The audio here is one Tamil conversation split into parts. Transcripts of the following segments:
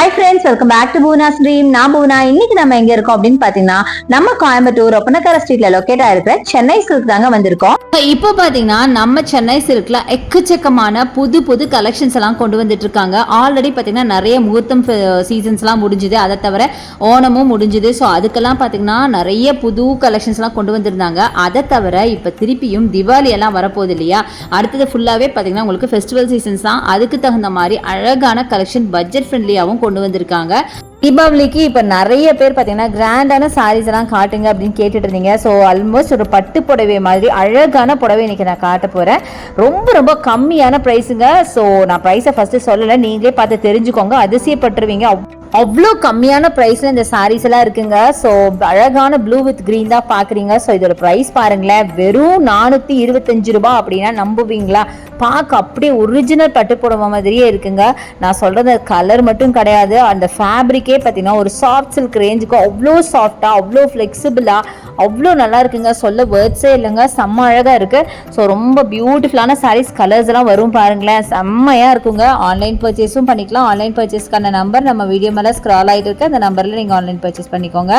I friends welcome back to Poona stream நான் பூனா. இன்னைக்கு நம்ம எங்க இருக்கோம் அப்படின்னு பாத்தீங்கன்னா நம்ம கோயம்புத்தூர் ஒப்பனக்கர ஸ்ட்ரீட்ல லொக்கேட் ஆயிருக்கிற சென்னை சில்க் தாங்க வந்திருக்கோம். இப்போ பாத்தீங்கன்னா நம்ம சென்னை சில்க்ல எக்கச்சக்கமான புது புது கலெக்ஷன்ஸ் எல்லாம் கொண்டு வந்துட்டு இருக்காங்க. ஆல்ரெடி பாத்தீங்கன்னா நிறைய முகூர்த்தம் சீசன்ஸ் எல்லாம் முடிஞ்சுது. அதை தவிர ஓணமும் முடிஞ்சுது. ஸோ அதுக்கெல்லாம் பாத்தீங்கன்னா நிறைய புது கலெக்ஷன்ஸ் எல்லாம் கொண்டு வந்திருந்தாங்க. அதை தவிர இப்போ திருப்பியும் திவாலி எல்லாம் வரப்போகுது இல்லையா? அடுத்தது ஃபுல்லாவே பாத்தீங்கன்னா உங்களுக்கு ஃபெஸ்டிவல் சீசன்ஸ் தான். அதுக்கு தகுந்த மாதிரி அழகான கலெக்ஷன் பட்ஜெட் ஃப்ரெண்ட்லியாகவும் கொண்டு வந்திருக்காங்க. தீபாவளிக்கு இப்போ நிறைய பேர் பார்த்தீங்கன்னா கிராண்டான சாரீஸ் எல்லாம் காட்டுங்க அப்படின்னு கேட்டுட்டு இருந்தீங்க. ஸோ ஆல்மோஸ்ட் ஒரு பட்டு புடவை மாதிரி அழகான புடவை இன்னைக்கு நான் காட்ட போகிறேன் ரொம்ப ரொம்ப கம்மியான ப்ரைஸுங்க ஸோ நான் ப்ரைஸை ஃபஸ்ட்டு சொல்லலை. நீங்களே பார்த்து தெரிஞ்சுக்கோங்க. அதிசயப்பட்டுருவீங்க. அவ்வளோ கம்மியான ப்ரைஸில் இந்த சாரீஸ் எல்லாம் இருக்குங்க. ஸோ அழகான ப்ளூ வித் க்ரீன் தான் பார்க்குறீங்க ஸோ இதோட ப்ரைஸ் பாருங்களேன். வெறும் நானூற்றி இருபத்தஞ்சு ரூபா அப்படின்னா நம்புவீங்களா? பார்க்க அப்படியே ஒரிஜினல் பட்டு புடவை மாதிரியே இருக்குங்க. நான் சொல்கிறது கலர் மட்டும் கிடையாது. அந்த ஃபேப்ரிக்கே பார்த்தீங்கன்னா ஒரு சாஃப்ட் சில்க் ரேஞ்சுக்கு அவ்வளோ சாஃப்டாக அவ்வளோ ஃப்ளெக்சிபிளாக அவ்வளோ நல்லா இருக்குங்க. சொல்ல வேர்ட்ஸே இல்லைங்க. செம்ம அழகாக இருக்குது ஸோ ரொம்ப பியூட்டிஃபுல்லான சாரீஸ் கலர்ஸ் எல்லாம் வரும் பாருங்களேன். செம்மையாக இருக்குங்க. ஆன்லைன் பர்ச்சேஸும் பண்ணிக்கலாம். ஆன்லைன் பர்ச்சேஸ்க்கான நம்பர் நம்ம வீடியோ மேலே ஸ்க்ரால் ஆகிட்டு இருக்கு. அந்த நம்பரில் நீங்கள் ஆன்லைன் பர்ச்சேஸ் பண்ணிக்கோங்க.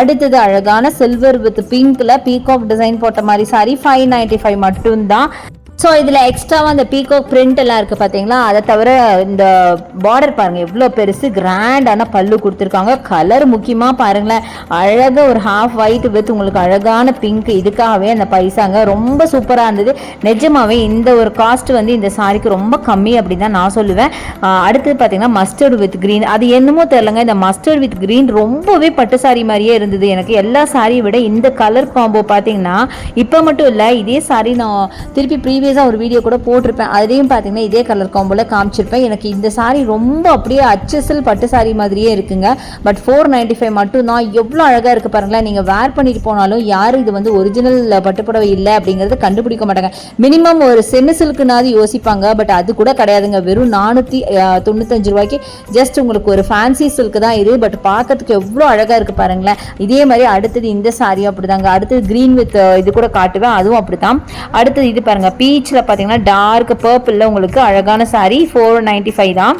அடுத்தது அழகான சில்வர் வித் பிங்க்கில் பீகாக் டிசைன் போட்ட மாதிரி சாரி ஃபைவ் நைன்ட்டி ஃபைவ் மட்டும்தான். ஸோ இதில் எக்ஸ்ட்ராவாக அந்த பீகாக் பிரிண்ட் எல்லாம் இருக்குது பார்த்தீங்களா அதை தவிர இந்த பார்டர் பாருங்கள் எவ்வளோ பெருசு கிராண்டான பல்லு கொடுத்துருக்காங்க. கலர் முக்கியமாக பாருங்களேன். அழகாக ஒரு ஹாஃப் ஒயிட் வித் உங்களுக்கு அழகான பிங்க் இதுக்காகவே அந்த பைசாங்க. ரொம்ப சூப்பராக இருந்தது. நிஜமாவே இந்த ஒரு காஸ்ட் வந்து இந்த சாரிக்கு ரொம்ப கம்மி அப்படின்னு தான் நான் சொல்லுவேன். அடுத்தது பார்த்தீங்கன்னா மஸ்டர்ட் வித் க்ரீன் அது என்னமோ தெரிலங்க இந்த மஸ்டர்ட் வித் க்ரீன் ரொம்பவே பட்டு சாரி மாதிரியே இருந்தது. எனக்கு எல்லா சாரியை விட இந்த கலர் காம்போ பார்த்தீங்கன்னா இப்போ மட்டும் இல்லை இதே சாரி நான் திருப்பி ப்ரீவியஸாக ஒரு வீடியோ கூட போட்டிருப்பேன். அதுலேயும் பார்த்தீங்கன்னா இதே கலர் காம்போல காமிச்சிருப்பேன். எனக்கு இந்த சாரி ரொம்ப அப்படியே அச்சசல் பட்டு சாரி மாதிரியே இருக்குங்க. பட் ஃபோர் நைன்டி ஃபைவ் மட்டும் தான் எவ்வளோ அழகாக இருக்குது பாருங்களேன். நீங்கள் வேர் பண்ணிட்டு போனாலும் யாரும் இது வந்து ஒரிஜினல் பட்டுப்புடவை இல்லை அப்படிங்கிறது கண்டுபிடிக்க மாட்டாங்க. மினிமம் ஒரு செமி சில்க்குனாவது யோசிப்பாங்க. பட் அது கூட கிடையாதுங்க. வெறும் நானூற்றி தொண்ணூத்தஞ்சு ரூபாய்க்கு ஜஸ்ட் உங்களுக்கு ஒரு ஃபேன்சி சில்க் தான் இது. பட் பார்க்கறதுக்கு எவ்வளோ அழகாக இருக்குது பாருங்களேன். இதே மாதிரி அடுத்தது இந்த சாரியும் அப்படிதாங்க. அடுத்தது க்ரீன் வித் இது கூட காட்டுவேன். அதுவும் அப்படிதான் அடுத்தது இது பாருங்கள் பி பீச்சில் பார்த்தீங்கன்னா டார்க் பர்பிளில் உங்களுக்கு அழகான சாரி ஃபோர் நைன்ட்டி ஃபைவ் தான்.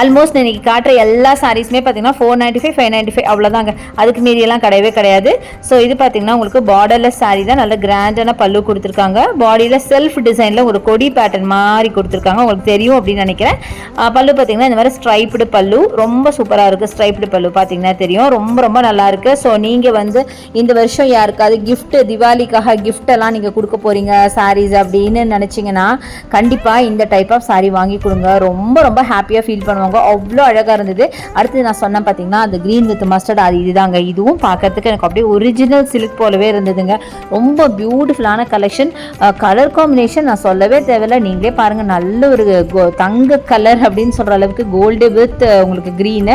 ஆல்மோஸ்ட் இன்னைக்கு காட்டுற எல்லா சாரீஸுமே பார்த்தீங்கன்னா four ninety five five ninety five அவ்வளோதாங்க அதுக்கு மீறியெல்லாம் கிடையவே கிடையாது. ஸோ இது பார்த்தீங்கன்னா உங்களுக்கு பார்டர்லெஸ் சாரீ தான். நல்ல கிராண்டான பல்லு கொடுத்துருக்காங்க. பாடியில் செல்ஃப் டிசைனில் ஒரு கொடி பேட்டர்ன் மாதிரி கொடுத்துருக்காங்க. உங்களுக்கு தெரியும் அப்படின்னு நினைக்கிறேன். பல்லு பார்த்தீங்கன்னா இந்த மாதிரி ஸ்ட்ரைப்டு பல்லு. ரொம்ப சூப்பராக இருக்குது ஸ்ட்ரைப்டு பல்லு பார்த்தீங்கன்னா தெரியும். ரொம்ப ரொம்ப நல்லா இருக்குது ஸோ நீங்கள் வந்து இந்த வருஷம் யாருக்காவது கிஃப்ட்டு திவாலிக்காக கிஃப்டெல்லாம் நீங்கள் கொடுக்க போறீங்க சாரீஸ் அப்படின்னு நினச்சிங்கன்னா கண்டிப்பாக இந்த டைப் ஆஃப் சாரீ வாங்கி கொடுங்க. ரொம்ப ரொம்ப ஹாப்பியாக ஃபீல் பண்ணுவாங்க. அவ்வளோ அழகாக இருந்தது. அடுத்து நான் சொன்னேன் பார்த்தீங்கன்னா அந்த க்ரீன் வித் மஸ்டர்ட் அது இதுதாங்க. இதுவும் பார்க்கறதுக்கு எனக்கு அப்படியே ஒரிஜினல் சில்க் போலவே இருந்ததுங்க. ரொம்ப பியூட்டிஃபுல்லான கலெக்ஷன் கலர் காம்பினேஷன் நான் சொல்லவே தேவையில்ல. நீங்களே பாருங்கள் நல்ல ஒரு தங்க கலர் அப்படின்னு சொல்கிற அளவுக்கு கோல்டு வித் உங்களுக்கு க்ரீனு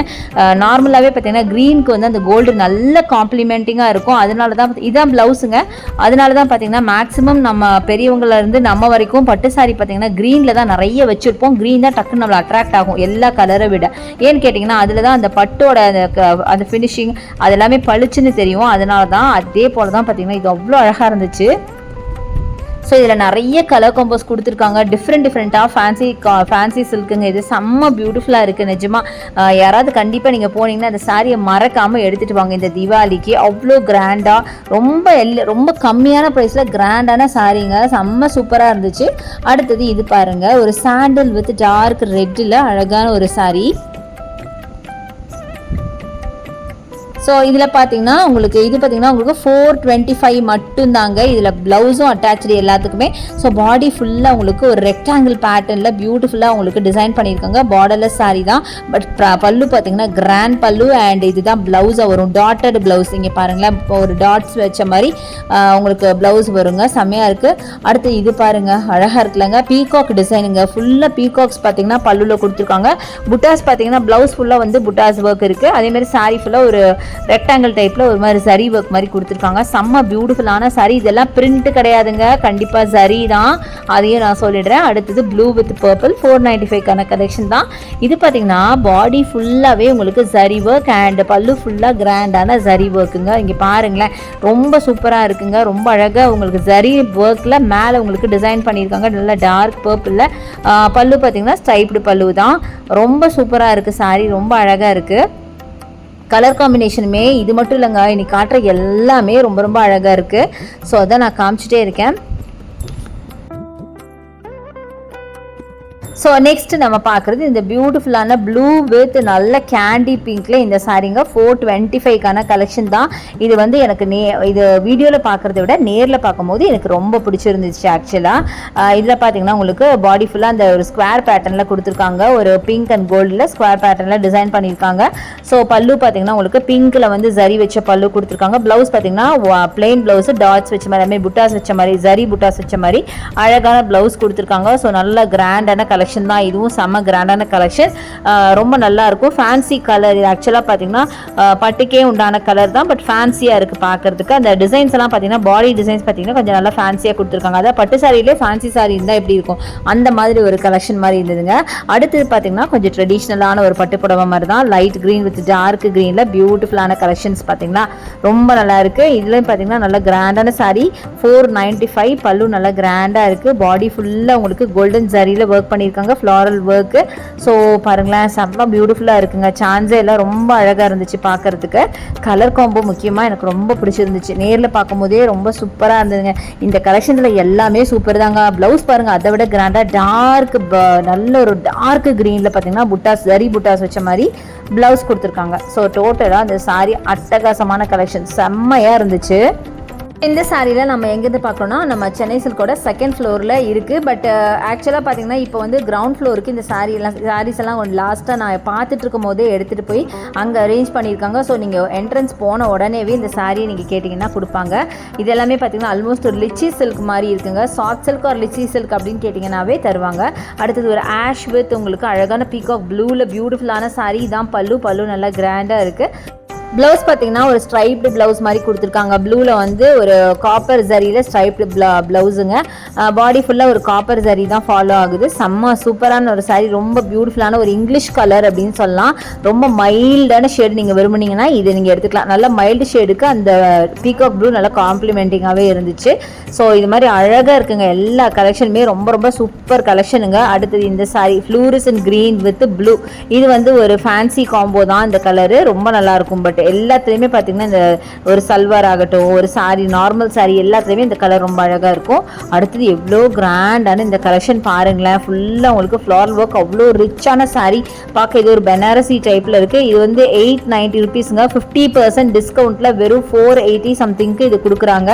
நார்மலாகவே பார்த்தீங்கன்னா க்ரீனுக்கு வந்து அந்த கோல்டு நல்ல காம்ப்ளிமெண்டிங்காக இருக்கும். அதனால தான் இதான் ப்ளவுஸுங்க அதனால தான் பார்த்தீங்கன்னா மேக்ஸிமம் நம்ம பெரியவங்கள இருந்து நம்ம வரைக்கும் பட்டு சாரி பார்த்தீங்கன்னா க்ரீனில் தான் நிறைய வச்சுருப்போம். க்ரீன் தான் டக்குன்னு நம்மளை அட்ராக்ட் ஆகும். எல்லா கலரை விட. ஏன்னு கேட்டிங்கன்னா அதில் தான் அந்த பட்டோட அந்த க- அந்த ஃபினிஷிங் அது எல்லாமே பளிச்சுன்னு தெரியும். அதனால தான் அதே போல் தான் பார்த்திங்கன்னா இது அவ்வளோ அழகாக இருந்துச்சு. ஸோ இதில் நிறைய கலர் காம்போஸ் கொடுத்துருக்காங்க. டிஃப்ரெண்ட் டிஃப்ரெண்ட்டாக ஃபேன்சி ஃபேன்சி சில்க்குங்க இது செம்ம பியூட்டிஃபுல்லாக இருக்குது நிஜமாக யாராவது கண்டிப்பாக நீங்கள் போனீங்கன்னா அந்த சாரியை மறக்காமல் எடுத்துகிட்டு வாங்க. இந்த தீபாவளிக்கு அவ்வளோ கிராண்டாக ரொம்ப எல்ல ரொம்ப கம்மியான ப்ரைஸில் கிராண்டான சாரீங்க செம்ம சூப்பராக இருந்துச்சு. அடுத்தது இது பாருங்கள் ஒரு சாண்டில் வித் டார்க் ரெட்டில் அழகான ஒரு சாரீ ஸோ இதில் பார்த்தீங்கன்னா உங்களுக்கு இது பார்த்தீங்கன்னா உங்களுக்கு ஃபோர் டுவெண்ட்டி ஃபைவ் மட்டும்தாங்க இதில் ப்ளவுஸும் அட்டாச்சு எல்லாத்துக்குமே. ஸோ பாடி ஃபுல்லாக உங்களுக்கு ஒரு ரெக்டாங்கிள் பேட்டர்னில் பியூட்டிஃபுல்லாக உங்களுக்கு டிசைன் பண்ணியிருக்காங்க. பார்டர்லெஸ் saree தான். பட் பல்லு பார்த்தீங்கன்னா கிராண்ட் பல்லு அண்ட் இதுதான் ப்ளவுஸாக வரும். டாட்டட் ப்ளவுஸ் இங்கே பாருங்களேன். இப்போ ஒரு டாட்ஸ் வச்ச மாதிரி உங்களுக்கு ப்ளவுஸ் வருங்க. செம்மையாக இருக்குது அடுத்து இது பாருங்கள் அழகாக இருக்குல்லங்க. பீகாக் டிசைனுங்க ஃபுல்லாக பீகாக்ஸ் பார்த்தீங்கன்னா பல்லுல கொடுத்துருக்காங்க. புட்டாஸ் பார்த்தீங்கன்னா ப்ளவுஸ் ஃபுல்லாக வந்து புட்டாஸ் ஒர்க் இருக்குது அதேமாதிரி சாரீ ஃபுல்லாக ஒரு ரெக்டாங்கிள் டைப்பில் ஒரு மாதிரி சரி ஒர்க் மாதிரி கொடுத்துருக்காங்க. செம்ம பியூட்டிஃபுல்லான சரி இதெல்லாம் பிரிண்ட் கிடையாதுங்க. கண்டிப்பாக சரி தான். அதையும் நான் சொல்லிடுறேன். அடுத்தது blue with purple four ninety ஃபைவ்க்கான collection தான். இது பார்த்தீங்கன்னா பாடி ஃபுல்லாகவே உங்களுக்கு சரி ஒர்க் அண்ட் பல்லு ஃபுல்லாக கிராண்டான சரி ஒர்க்குங்க இங்கே பாருங்களேன். ரொம்ப சூப்பராக இருக்குங்க. ரொம்ப அழகாக உங்களுக்கு சரி ஒர்க்கில் மேலே உங்களுக்கு டிசைன் பண்ணியிருக்காங்க. நல்லா டார்க் பர்பிளில் பல்லு பார்த்தீங்கன்னா ஸ்டைப்டு பல்லு தான். ரொம்ப சூப்பராக இருக்குது சாரி ரொம்ப அழகாக இருக்குது கலர் காம்பினேஷனுமே இது மட்டும் இல்லைங்க இன்னைக்கு காட்டுற எல்லாமே ரொம்ப ரொம்ப அழகாக இருக்குது ஸோ அதை நான் காமிச்சிட்டே இருக்கேன். ஸோ நெக்ஸ்ட் நம்ம பார்க்குறது இந்த பியூட்டிஃபுல்லான ப்ளூ வித் நல்ல கேண்டி பிங்க்ல இந்த சாரீங்க ஃபோர் டுவெண்ட்டி ஃபைவ்க்கான கலெக்ஷன் தான். இது வந்து எனக்கு நே இது வீடியோவில் பார்க்குறத விட நேரில் பார்க்கும்போது எனக்கு ரொம்ப பிடிச்சிருந்துச்சு ஆக்சுவலாக இதில் பார்த்தீங்கன்னா உங்களுக்கு பாடி ஃபுல்லாக அந்த ஒரு ஸ்கொயர் பேட்டர்னில் கொடுத்துருக்காங்க. ஒரு பிங்க் அண்ட் கோல்டில் ஸ்கொயர் பேட்டர்னில் டிசைன் பண்ணியிருக்காங்க. ஸோ பல்லு பார்த்தீங்கன்னா உங்களுக்கு பிங்க்கில் வந்து ஜரி வச்ச பல்லு கொடுத்துருக்காங்க. ப்ளவுஸ் பார்த்தீங்கன்னா பிளெயின் ப்ளவுஸ் டாட்ஸ் வச்ச மாதிரி அதுமாதிரி புட்டாஸ் வச்ச மாதிரி ஜரி புட்டாஸ் வச்ச மாதிரி அழகான ப்ளவுஸ் கொடுத்துருக்காங்க. ஸோ நல்ல கிராண்டான கலெக்ஷன் கலெக்ஷன் தான். இதுவும் செம்ம கிராண்டான கலெக்ஷன் ரொம்ப நல்லா இருக்கும். ஃபேன்சி கலர் இது ஆக்சுவலாக பார்த்தீங்கன்னா பட்டுக்கே உண்டான கலர் தான். பட் ஃபேன்சியாக இருக்குது பார்க்கறதுக்கு அந்த டிசைன்ஸ் எல்லாம் பார்த்தீங்கன்னா பாடி டிசைன்ஸ் பார்த்தீங்கன்னா கொஞ்சம் நல்லா ஃபேன்சியாக கொடுத்துருக்காங்க. அதாவது பட்டு சாரியிலே ஃபேன்சி சாரி இருந்தால் எப்படி இருக்கும்? அந்த மாதிரி ஒரு கலெக்ஷன் மாதிரி இருந்ததுங்க. அடுத்தது பார்த்தீங்கன்னா கொஞ்சம் ட்ரெடிஷ்னலான ஒரு பட்டு புடவை மாதிரி தான். லைட் க்ரீன் வித் டார்க் க்ரீனில் பியூட்டிஃபுல்லான கலெக்ஷன்ஸ் பார்த்தீங்கன்னா ரொம்ப நல்லா இருக்குது இதுலேயும் பார்த்தீங்கன்னா நல்லா கிராண்டான சாரி ஃபோர் நைன்ட்டி ஃபைவ் பல்லு நல்லா கிராண்டாக இருக்குது பாடி ஃபுல்லாக உங்களுக்கு கோல்டன் ஜரியில் ஒர்க் பண்ணியிருக்காங்க ஃப்ளாரல் ஒர்க்கு ஸோ பாருங்களேன் செம்ம பியூட்டிஃபுல்லாக இருக்குங்க. சான்ஸே எல்லாம் ரொம்ப அழகாக இருந்துச்சு பார்க்கறதுக்கு கலர் காம்போ முக்கியமாக எனக்கு ரொம்ப பிடிச்சிருந்துச்சு. நேரில் பார்க்கும்போதே ரொம்ப சூப்பராக இருந்ததுங்க. இந்த கலெக்ஷனில் எல்லாமே சூப்பர் தாங்க. ப்ளவுஸ் பாருங்கள் அதை விட கிராண்டாக டார்க் நல்ல ஒரு டார்க் க்ரீனில் பார்த்தீங்கன்னா புட்டாஸ் ஜரி புட்டாஸ் வச்ச மாதிரி ப்ளவுஸ் கொடுத்துருக்காங்க. ஸோ டோட்டலாக அந்த சாரி அட்டகாசமான கலெக்ஷன் செம்மையாக இருந்துச்சு. இந்த சாரியில் நம்ம எங்கேருந்து பார்க்குறோன்னா நம்ம சென்னை சில்கோட செகண்ட் ஃப்ளோரில் இருக்குது பட் uh, ஆக்சுவலாக பார்த்தீங்கன்னா இப்போ வந்து கிரவுண்ட் ஃப்ளோருக்கு இந்த சாரி எல்லாம் சாரீஸ் எல்லாம் ஒன்று லாஸ்ட்டாக நான் பார்த்துட்டு இருக்கும் போதே எடுத்துகிட்டு போய் அங்கே அரேஞ்ச் பண்ணியிருக்காங்க. ஸோ நீங்கள் என்ட்ரன்ஸ் போன உடனேவே இந்த சாரியை நீங்கள் கேட்டிங்கன்னா கொடுப்பாங்க. இது எல்லாமே பார்த்தீங்கன்னா ஆல்மோஸ்ட் ஒரு லிச்சி சில்க் மாதிரி இருக்குங்க. சாஃப்ட் சில்க் ஒரு லிச்சி சில்க் அப்படின்னு கேட்டிங்கன்னாவே தருவாங்க. அடுத்தது ஒரு ஆஷ் வித் உங்களுக்கு அழகான பீகாக் ப்ளூவில் பியூட்டிஃபுல்லான சாரி தான் பல்லு. பல்லு நல்லா கிராண்டாக இருக்குது ப்ளவுஸ் பார்த்தீங்கன்னா ஒரு ஸ்ட்ரைப்டு ப்ளவுஸ் மாதிரி கொடுத்துருக்காங்க. ப்ளூவில் வந்து ஒரு காப்பர் ஜரியில் ஸ்ட்ரைப்டு ப்ள ப்ளவுஸுங்க பாடி ஃபுல்லாக ஒரு காப்பர் ஜரி தான் ஃபாலோ ஆகுது. செம்ம சூப்பரான ஒரு சாரீ ரொம்ப பியூட்டிஃபுல்லான ஒரு இங்கிலீஷ் கலர் அப்படின்னு சொல்லலாம். ரொம்ப மைல்டான ஷேடு நீங்கள் விரும்புனீங்கன்னா இது நீங்கள் எடுத்துக்கலாம். நல்ல மைல்டு ஷேடுக்கு அந்த பீகாக் ப்ளூ நல்லா காம்ப்ளிமெண்டிங்காகவே இருந்துச்சு. ஸோ இது மாதிரி அழகாக இருக்குங்க. எல்லா கலெக்ஷனுமே ரொம்ப ரொம்ப சூப்பர் கலெக்ஷனுங்க அடுத்தது இந்த sari fluorescent and green with blue இது வந்து ஒரு ஃபேன்சி காம்போ தான். இந்த கலரு ரொம்ப நல்லாயிருக்கும் பட் இப்போ எல்லாத்துலேயுமே பார்த்தீங்கன்னா இந்த ஒரு சல்வார் ஆகட்டும் ஒரு சாரீ நார்மல் saree எல்லாத்துலேயுமே இந்த கலர் ரொம்ப அழகாக இருக்கும். அடுத்தது எவ்வளோ கிராண்டான இந்த கலெக்ஷன் பாருங்களேன். ஃபுல்லாக உங்களுக்கு ஃப்ளாரல் ஒர்க் அவ்வளோ ரிச்சான சாரீ பார்க்க இது ஒரு பெனாரசி டைப்பில் இருக்குது இது வந்து எயிட் நைன்ட்டி ருபீஸுங்க ஃபிஃப்டி பர்சன்ட் டிஸ்கவுண்ட்டில் வெறும் ஃபோர் எயிட்டி சம்திங்க்கு இது கொடுக்குறாங்க.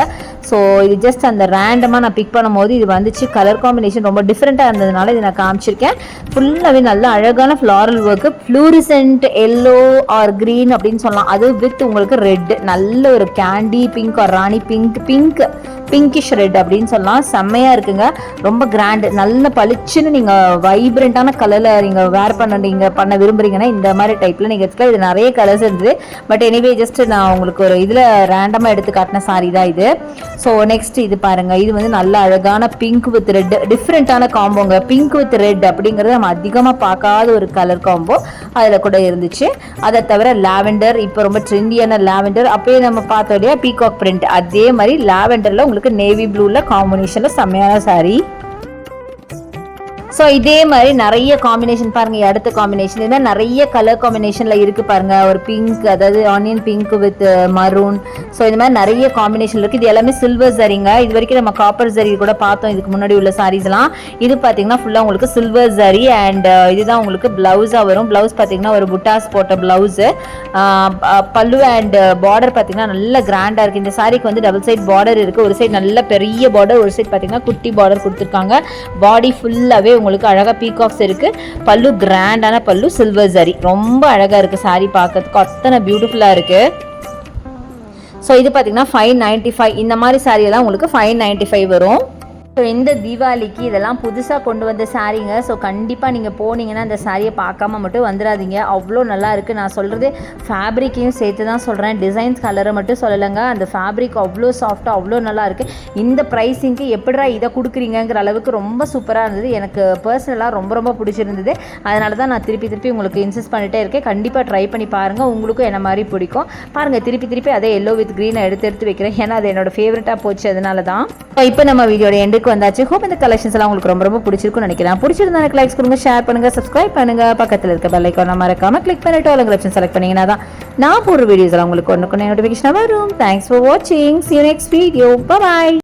ஸோ இது ஜஸ்ட் அந்த ரேண்டமாக நான் பிக் பண்ணும்போது இது வந்துச்சு. கலர் காம்பினேஷன் ரொம்ப டிஃப்ரெண்ட்டாக இருந்ததுனால இதை நான் காமிச்சிருக்கேன். ஃபுல்லாகவே நல்ல அழகான floral work fluorescent yellow or green அப்படின்னு சொல்லலாம். அது வித் உங்களுக்கு ரெட் நல்ல ஒரு கேண்டி பிங்க் ஒரு rani pink pink pinkish red அப்படின்னு சொல்லலாம். செம்மையாக இருக்குங்க. ரொம்ப கிராண்டு நல்ல பளிச்சுன்னு நீங்கள் வைப்ரண்ட்டான கலரில் நீங்கள் வேர் பண்ண நீங்கள் பண்ண விரும்புறீங்கன்னா இந்த மாதிரி டைப்பில் நீங்கள் எடுத்துக்கலாம். இது நிறைய கலர்ஸ் இருந்தது. பட் எனிவே ஜஸ்ட் நான் உங்களுக்கு ஒரு இதில் ரேண்டமாக எடுத்து காட்டின சாரி தான் இது. ஸோ நெக்ஸ்ட் இது பாருங்கள் இது வந்து நல்ல அழகான பிங்க் வித் ரெட் டிஃப்ரெண்ட்டான காம்போங்க பிங்க் வித் ரெட் அப்படிங்கிறது நம்ம அதிகமாக பார்க்காத ஒரு கலர் காம்போ அதில் கூட இருந்துச்சு. அதை தவிர லாவெண்டர் இப்போ ரொம்ப ட்ரெண்டியான லாவெண்டர் அப்பயே நம்ம பார்த்தோம் இல்லையா பீகாக் பிரிண்ட் அதே மாதிரி லாவெண்டரில் உங்களுக்கு நேவி ப்ளூவில் காம்பினேஷனில் செம்மையான சாரீ ஸோ இதே மாதிரி நிறைய காம்பினேஷன் பாருங்க. அடுத்த காம்பினேஷன் uh, இது மாதிரி நிறைய கலர் காம்பினேஷன்ல இருக்கு பாருங்க. ஒரு பிங்க் அதாவது onion pink with maroon so இந்த மாதிரி நிறைய காம்பினேஷன் இருக்கு. இது எல்லாமே சில்வர் சரிங்க இது வரைக்கும் நம்ம காப்பர் சரி கூட பார்த்தோம். இதுக்கு முன்னாடி உள்ள சாரீஸ்லாம் இது பார்த்தீங்கன்னா ஃபுல்லாக உங்களுக்கு சில்வர் சரி அண்ட் இதுதான் உங்களுக்கு பிளவுஸாக வரும். பிளவுஸ் பார்த்தீங்கன்னா ஒரு புட்டாஸ் போட்ட பிளவுஸு பல்லு அண்ட் பார்டர் uh, பார்த்தீங்கன்னா நல்ல கிராண்டாக இருக்குது இந்த சாரிக்கு வந்து டபுள் சைட் பார்டர் இருக்குது ஒரு சைடு நல்ல பெரிய பார்டர் ஒரு சைடு பார்த்தீங்கன்னா குட்டி பார்டர் கொடுத்துருக்காங்க. பாடி ஃபுல்லாகவே உங்களுக்கு அழகாக பீகாக்ஸ் இருக்குது பல்லு கிராண்டான பல்லு சில்வர் சரி ரொம்ப அழகாக இருக்குது சாரி பார்க்கறதுக்கு. அத்தனை பியூட்டிஃபுல்லாக இருக்குது ஸோ இது பார்த்தீங்கன்னா ஃபைவ் நைன்ட்டி ஃபைவ் இந்த மாதிரி சாரியெல்லாம் எல்லாம் உங்களுக்கு ஃபைவ் நைன்ட்டி ஃபைவ் வரும். ஸோ இந்த தீபாவளிக்கு இதெல்லாம் புதுசாக கொண்டு வந்த சாரீங்க. ஸோ கண்டிப்பாக நீங்கள் போனீங்கன்னா அந்த சாரியை பார்க்காம மட்டும் வந்துடாதீங்க. அவ்வளோ நல்லா இருக்குது நான் சொல்கிறது ஃபேப்ரிக்கையும் சேர்த்து தான் சொல்கிறேன் டிசைன்ஸ் கலரை மட்டும் சொல்லலைங்க. அந்த ஃபேப்ரிக் அவ்வளோ சாஃப்டாக அவ்வளோ நல்லா இருக்குது இந்த ப்ரைஸிங்க்கு எப்படிடா இதை கொடுக்குறீங்கங்கிற அளவுக்கு ரொம்ப சூப்பராக இருந்தது. எனக்கு பர்சனலாக ரொம்ப ரொம்ப பிடிச்சிருந்தது. அதனால தான் நான் திருப்பி திருப்பி உங்களுக்கு இன்சிஸ்ட் பண்ணிகிட்டே இருக்கேன். கண்டிப்பாக ட்ரை பண்ணி பாருங்கள் உங்களுக்கும் என்ன மாதிரி பிடிக்கும். பாருங்கள் திருப்பி திருப்பி அதே எல்லோ வித் க்ரீனை எடுத்து எடுத்து வைக்கிறேன். ஏன்னா அது என்னோடய ஃபேவரட்டாக போச்சு. அதனால தான். இப்போ நம்ம வீடியோட எண்டுக்கு வந்தாச்சு. ஹோப் இந்த கலெக்ஷன்ஸ் எல்லாம் உங்களுக்கு ரொம்ப ரொம்ப பிடிச்சிருக்கும்னு நினைக்கிறேன். பிடிச்சிருந்தா எனக்கு லைக்ஸ் கொடுங்க ஷேர் பண்ணுங்க சப்ஸ்கிரைப் பண்ணுங்க. பக்கத்தில் இருக்க பெல் ஐக்கான மறக்காம கிளிக் பண்ணிட்டு ஆல் ஆப்ஷன் செலக்ட் பண்ணீங்கன்னா தான் நான் போடுற வீடியோஸ் எல்லாம் உங்களுக்கு ஒன்று நோட்டிஃபிகேஷன் வரும். தேங்க்ஸ் ஃபார் வாட்சிங் சி நெக்ஸ்ட் வீடியோ பாய்